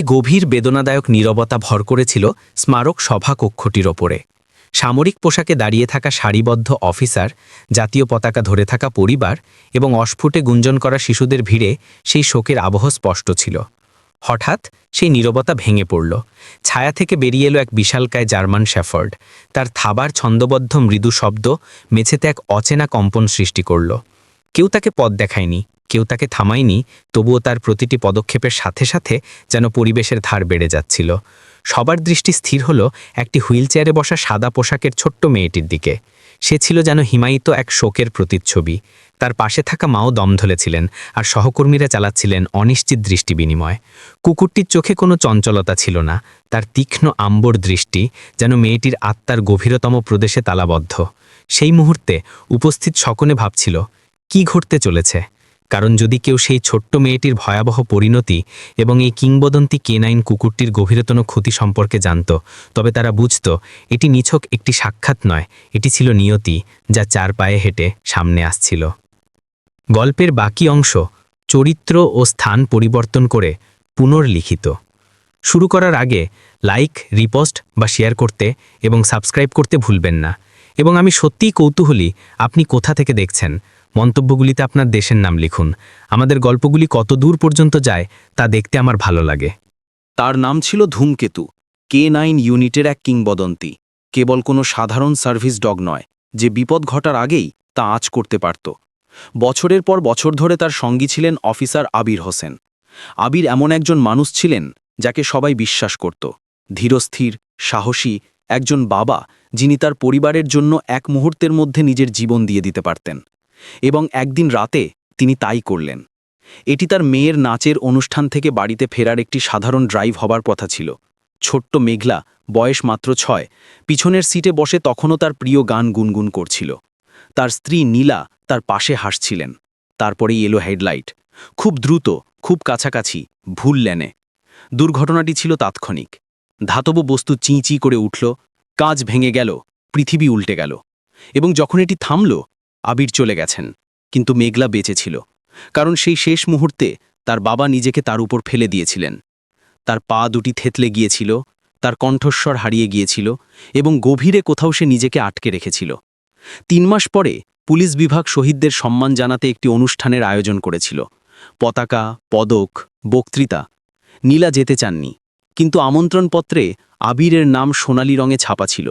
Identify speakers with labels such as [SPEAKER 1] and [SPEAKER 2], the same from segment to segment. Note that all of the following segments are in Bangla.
[SPEAKER 1] একটি গভীর বেদনাদায়ক নীরবতা ভর করেছিল স্মারক সভা কক্ষটির ওপরে। সামরিক পোশাকে দাঁড়িয়ে থাকা সারিবদ্ধ অফিসার, জাতীয় পতাকা ধরে থাকা পরিবার এবং অস্ফুটে গুঞ্জন করা শিশুদের ভিড়ে সেই শোকের আবহ স্পষ্ট ছিল। হঠাৎ সেই নীরবতা ভেঙে পড়ল। ছায়া থেকে বেরিয়ে এলো এক বিশালকায় জার্মান শ্যাফার্ড তার থাবার ছন্দবদ্ধ মৃদু শব্দ মেঝেতে এক অচেনা কম্পন সৃষ্টি করল। কেউ তাকে পথ দেখায়নি। কেউ তাকে থামায়নি, তবুও তার প্রতিটি পদক্ষেপের সাথে সাথে যেন পরিবেশের ধার বেড়ে যাচ্ছিল। সবার দৃষ্টি স্থির হলো একটি হুইলচেয়ারে বসা সাদা পোশাকের ছোট্ট মেয়েটির দিকে। সে ছিল যেন হিমায়িত এক শোকের প্রতিচ্ছবি। তার পাশে থাকা মাও দম ধরেছিলেন আর সহকর্মীরা চালাচ্ছিলেন অনিশ্চিত দৃষ্টি বিনিময়। কুকুরটির চোখে কোনো চঞ্চলতা ছিল না। তার তীক্ষ্ণ আম্বর দৃষ্টি যেন মেয়েটির আত্মার গভীরতম প্রদেশে তালাবদ্ধ। সেই মুহূর্তে উপস্থিত সকনে ভাবছিল, কি ঘটতে চলেছে? কারণ যদি কেউ সেই ছোট্ট মেয়েটির ভয়াবহ পরিণতি এবং এই কিংবদন্তি কেনাইন কুকুরটির গভীরতম ক্ষতি সম্পর্কে জানত, তবে তারা বুঝত, এটি নিছক একটি সাক্ষাৎ নয়, এটি ছিল নিয়তি, যা চার পায়ে হেঁটে সামনে আসছিল। গল্পের বাকি অংশ, চরিত্র ও স্থান পরিবর্তন করে পুনর্লিখিত। শুরু করার আগে, লাইক, রিপোস্ট বা শেয়ার করতে এবং সাবস্ক্রাইব করতে ভুলবেন না। এবং আমি সত্যিই কৌতূহলী, আপনি কোথা থেকে দেখছেন? মন্তব্যগুলিতে আপনার দেশের নাম লিখুন। আমাদের গল্পগুলি কত দূর পর্যন্ত যায়, তা দেখতে আমার ভালো লাগে।
[SPEAKER 2] তার নাম ছিল ধূমকেতু, কে নাইন ইউনিটের এক কিংবদন্তি। কেবল কোনো সাধারণ সার্ভিস ডগ নয়, যে বিপদ ঘটার আগেই তা আঁচ করতে পারত। বছরের পর বছর ধরে তার সঙ্গী ছিলেন অফিসার আবির হোসেন। আবির এমন একজন মানুষ ছিলেন, যাকে সবাই বিশ্বাস করত। ধীরস্থির, সাহসী, একজন বাবা, যিনি তার পরিবারের জন্য এক মুহূর্তের মধ্যে নিজের জীবন দিয়ে দিতে পারতেন। এবং একদিন রাতে তিনি তাই করলেন। এটি তার মেয়ের নাচের অনুষ্ঠান থেকে বাড়িতে ফেরার একটি সাধারণ ড্রাইভ হবার কথা ছিল। ছোট্ট মেঘলা, বয়স মাত্র ছয়, পিছনের সিটে বসে তখনও তার প্রিয় গান গুনগুন করছিল। তার স্ত্রী নীলা তার পাশে হাসছিলেন। তারপরেই এলো হেডলাইট। খুব দ্রুত, খুব কাছাকাছি, ভুল লেনে। দুর্ঘটনাটি ছিল তাৎক্ষণিক। ধাতব বস্তু চিঁচি করে উঠল কাজ ভেঙে গেল, পৃথিবী উল্টে গেল। এবং যখন এটি থামল আবির চলে গেছেন। কিন্তু মেঘলা বেঁচে ছিল, কারণ সেই শেষ মুহূর্তে তার বাবা নিজেকে তার উপর ফেলে দিয়েছিলেন। তার পা দুটি থেতলে গিয়েছিল, তার কণ্ঠস্বর হারিয়ে গিয়েছিল এবং গভীরে কোথাও সে নিজেকে আটকে রেখেছিল। তিন মাস পরে পুলিশ বিভাগ শহীদদের সম্মান জানাতে একটি অনুষ্ঠানের আয়োজন করেছিল। পতাকা, পদক, বক্তৃতা। নীলা যেতে চাননি, কিন্তু আমন্ত্রণপত্রে আবিরের নাম সোনালি রঙে ছাপা ছিল।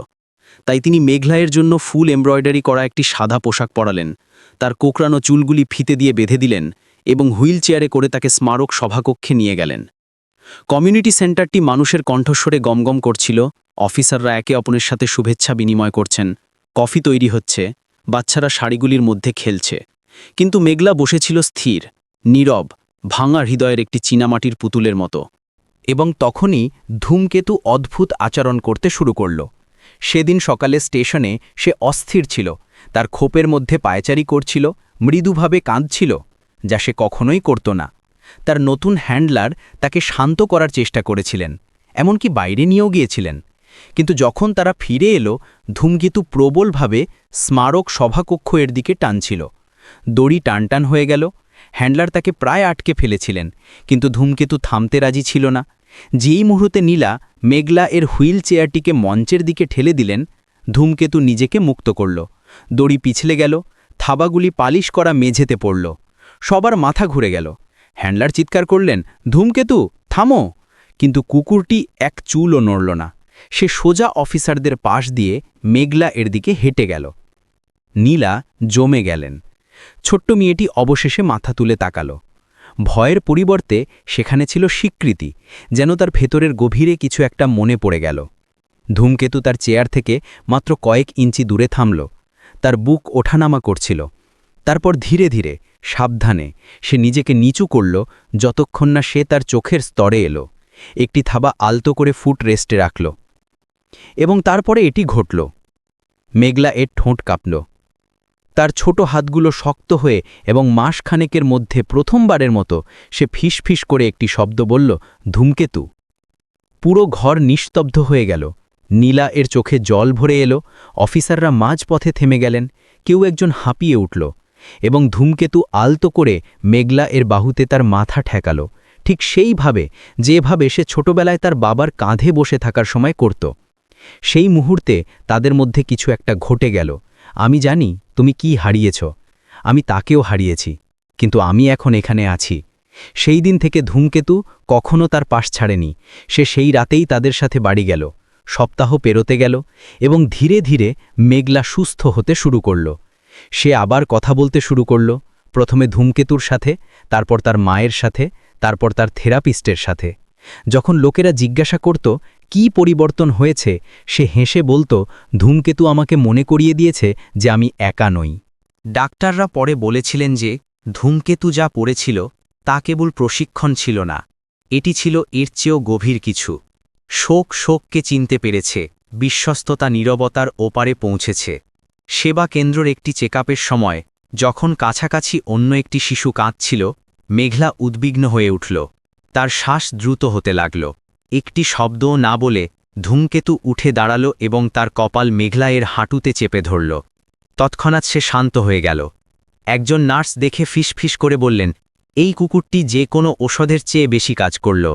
[SPEAKER 2] তাই তিনি মেঘলায়ের জন্য ফুল এমব্রয়ডারি করা একটি সাদা পোশাক পরালেন। তার কোকড়ানো চুলগুলি ফিতে দিয়ে বেঁধে দিলেন এবং হুইল চেয়ারে করে তাকে স্মারক সভাকক্ষে নিয়ে গেলেন। কমিউনিটি সেন্টারটি মানুষের কণ্ঠস্বরে গমগম করছিল, অফিসাররা একে অপরের সাথে শুভেচ্ছা বিনিময় করছেন, কফি তৈরি হচ্ছে, বাচ্চারা শাড়িগুলির মধ্যে খেলছে। কিন্তু মেঘলা বসেছিল স্থির, নীরব, ভাঙা হৃদয়ের একটি চীনামাটির পুতুলের মতো।
[SPEAKER 3] এবং তখনই ধূমকেতু অদ্ভুত আচরণ করতে শুরু করল। সেদিন সকালে স্টেশনে সে অস্থির ছিল। তার খোপের মধ্যে পায়চারি করছিল, মৃদুভাবে কাঁদছিল, যা সে কখনোই করত না। তার নতুন হ্যান্ডলার তাকে শান্ত করার চেষ্টা করেছিলেন, এমনকি বাইরে নিয়েও গিয়েছিলেন। কিন্তু যখন তারা ফিরে এলো, ধূমকেতু প্রবলভাবে স্মারক সভাকক্ষ এর দিকে টানছিল। দড়ি টানটান হয়ে গেল, হ্যান্ডলার তাকে প্রায় আটকে ফেলেছিলেন, কিন্তু ধূমকেতু থামতে রাজি ছিল না। যেই মুহূর্তে নীলা মেঘলা এর হুইল চেয়ারটিকে মঞ্চের দিকে ঠেলে দিলেন, ধূমকেতু নিজেকে মুক্ত করল। দড়ি পিছলে গেল, থাবাগুলি পালিশ করা মেঝেতে পড়ল। সবার মাথা ঘুরে গেল। হ্যান্ডলার চিৎকার করলেন, ধূমকেতু, থামো! কিন্তু কুকুরটি এক চুলও নড়ল না। সে সোজা অফিসারদের পাশ দিয়ে মেঘলা এর দিকে হেঁটে গেল। নীলা জমে গেলেন। ছোট্ট মেয়েটি অবশেষে মাথা তুলে তাকালো। ভয়ের পরিবর্তে সেখানে ছিল স্বীকৃতি, যেন তার ভেতরের গভীরে কিছু একটা মনে পড়ে গেল। ধূমকেতু তার চেয়ার থেকে মাত্র কয়েক ইঞ্চি দূরে থামল, তার বুক ওঠানামা করছিল। তারপর ধীরে ধীরে, সাবধানে, সে নিজেকে নিচু করল যতক্ষণ না সে তার চোখের স্তরে এলো, একটি থাবা আলতো করে ফুট রেস্টে রাখল। এবং তারপরে এটি ঘটল। মেঘলা এর ঠোঁট কাঁপল। তার ছোট হাতগুলো শক্ত হয়ে এবং মাসখানেকের মধ্যে প্রথমবারের মতো সে ফিস করে একটি শব্দ বলল, ধূমকেতু। পুরো ঘর নিস্তব্ধ হয়ে গেল। নীলা এর চোখে জল ভরে এলো। অফিসাররা মাঝপথে থেমে গেলেন। কেউ একজন হাঁপিয়ে উঠল এবং ধূমকেতু আলতো করে মেঘলা এর বাহুতে তার মাথা ঠেকালো। ঠিক সেইভাবে, যেভাবে সে ছোটবেলায় তার বাবার কাঁধে বসে থাকার সময় করত। সেই মুহূর্তে তাদের মধ্যে কিছু একটা ঘটে গেল। আমি জানি তুমি কি হারিয়েছ। আমি তাকেও হারিয়েছি, কিন্তু আমি এখন এখানে আছি। সেই দিন থেকে ধূমকেতু কখনো তার পাশ ছাড়েনি। সে সেই রাতেই তাদের সাথে বাড়ি গেল, সপ্তাহ পেরোতে গেল এবং ধীরে ধীরে মেঘলা সুস্থ হতে শুরু করল। সে আবার কথা বলতে শুরু করল, প্রথমে ধূমকেতুর সাথে, তারপর তার মায়ের সাথে, তারপর তার থেরাপিস্টের সাথে। যখন লোকেরা জিজ্ঞাসা করত, কি পরিবর্তন হয়েছে? সে হেসে বলতো, ধূমকেতু আমাকে মনে করিয়ে দিয়েছে যে আমি একা নই।
[SPEAKER 1] ডাক্তাররা পরে বলেছিলেন যে, ধূমকেতু যা পড়েছিল, তা কেবল প্রশিক্ষণ ছিল না। এটি ছিল এর চেয়েও গভীর কিছু। শোক শোককে চিনতে পেরেছে, বিশ্বস্ততা নীরবতার ওপারে পৌঁছেছে। সেবা কেন্দ্রর একটি চেকআপের সময়, যখন কাছাকাছি অন্য একটি শিশু কাঁদছিল, মেঘলা উদ্বিগ্ন হয়ে উঠল। তার শ্বাস দ্রুত হতে লাগল। একটি শব্দও না বলে ধূমকেতু উঠে দাঁড়াল এবং তার কপাল মেঘলা এর হাঁটুতে চেপে ধরল। তৎক্ষণাৎ সে শান্ত হয়ে গেল। একজন নার্স দেখে ফিসফিস করে বললেন, এই কুকুরটি যে কোনো ওষুধের চেয়ে বেশি কাজ করল।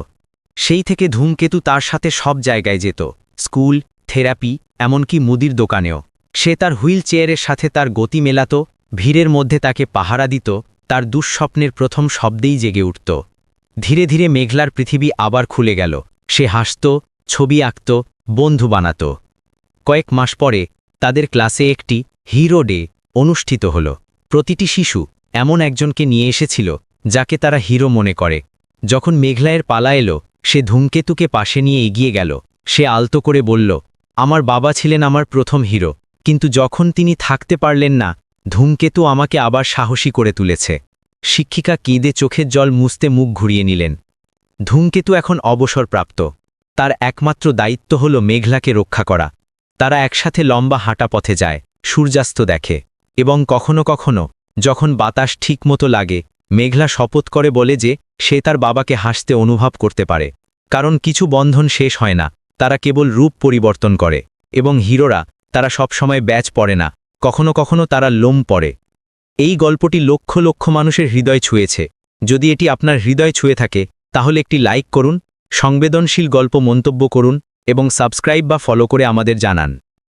[SPEAKER 1] সেই থেকে ধূমকেতু তার সাথে সব জায়গায় যেত, স্কুল, থেরাপি, এমনকি মুদির দোকানেও। সে তার হুইল চেয়ারের সাথে তার গতি মেলাত, ভিড়ের মধ্যে তাকে পাহারা দিত, তার দুঃস্বপ্নের প্রথম শব্দেই জেগে উঠত। ধীরে ধীরে মেঘলার পৃথিবী আবার খুলে গেল। সে হাসত, ছবি আঁকত, বন্ধু বানাত। কয়েক মাস পরে তাদের ক্লাসে একটি হিরো ডে অনুষ্ঠিত হল। প্রতিটি শিশু এমন একজনকে নিয়ে এসেছিল যাকে তারা হিরো মনে করে। যখন মেঘলায়ের পালা এলো, সে ধূমকেতুকে পাশে নিয়ে এগিয়ে গেল। সে আলতো করে বলল, আমার বাবা ছিলেন আমার প্রথম হিরো, কিন্তু যখন তিনি থাকতে পারলেন না, ধূমকেতু আমাকে আবার সাহসী করে তুলেছে। শিক্ষিকা কেঁদে চোখের জল মুছতে মুখ ঘুরিয়ে নিলেন। ধূমকেতু এখন অবসরপ্রাপ্ত। তার একমাত্র দায়িত্ব হল মেঘলাকে রক্ষা করা। তারা একসাথে লম্বা হাঁটা পথে যায়, সূর্যাস্ত দেখে। এবং কখনো কখনো, যখন বাতাস ঠিকমতো লাগে, মেঘলা শপথ করে বলে যে, সে তার বাবাকে হাসতে অনুভব করতে পারে। কারণ কিছু বন্ধন শেষ হয় না, তারা কেবল রূপ পরিবর্তন করে। এবং হিরোরা, তারা সবসময় ব্যাচ পড়ে না, কখনো কখনো তারা লোম পড়ে। এই গল্পটি লক্ষ লক্ষ মানুষের হৃদয় ছুঁয়েছে। যদি এটি আপনার হৃদয় ছুঁয়ে থাকে, তাহলে একটি লাইক করুন, সংবেদনশীল গল্প মন্তব্য করুন, এবং সাবস্ক্রাইব বা ফলো করে আমাদের জানান।